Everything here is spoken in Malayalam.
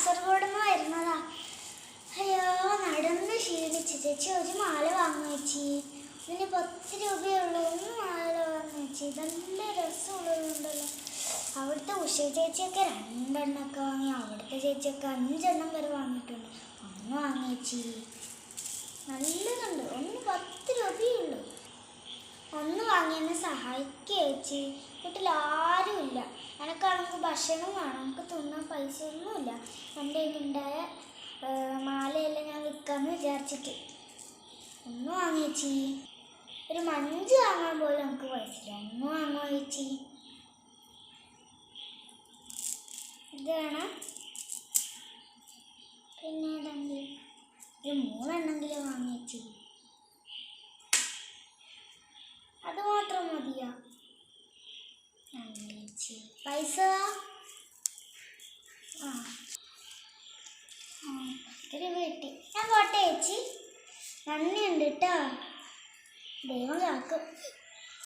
കാസർഗോഡ് നിന്ന് വരുന്നതാ. അയ്യോ നടന്ന് ക്ഷീണിച്ച് ചേച്ചി ഒരു മാല വാങ്ങിച്ചി ഇതിന് പത്ത് രൂപയുള്ളൂ. ഒന്ന് മാല വാങ്ങിച്ചി നല്ല രസമുള്ളതുണ്ടല്ലോ. അവിടുത്തെ ഉഷ ചേച്ചിയൊക്കെ രണ്ടെണ്ണൊക്കെ വാങ്ങി അവിടുത്തെ ചേച്ചിയൊക്കെ അഞ്ചെണ്ണം വരെ വാങ്ങിയിട്ടുണ്ട്. ഒന്ന് വാങ്ങിച്ചി നല്ലതുണ്ട്. ഒന്ന് പത്ത് രൂപയുള്ളൂ ഒന്ന് വാങ്ങി സഹായിക്കുക ചേച്ചി. വീട്ടിൽ ആരുമില്ല എനക്കാണെങ്കിൽ ഭക്ഷണം വേണം. എനിക്ക് തിന്നാൻ പൈസ ഒന്നുമില്ല എന്റെ കയ്യിലുണ്ടായ മാലയെല്ലാം ഞാൻ വിൽക്കാമെന്ന് വിചാരിച്ചിട്ട്. ഒന്ന് വാങ്ങിച്ചി ഒരു മഞ്ച് വാങ്ങാൻ പോലും നമുക്ക് പൈസയില്ല. ഒന്നും ചേച്ചി? ഇത് വേണം. പിന്നെ ഏതെങ്കിലും ഒരു മൂന്നെണ്ണെങ്കിലും വാങ്ങി ചേച്ചി. അത് മാത്രം മതിയോ? പൈസ? വീട്ടി. ഞാൻ പോട്ടെ ചേച്ചി. നന്ദിയുണ്ട് കേട്ടോ ദൈവം കാക്കും.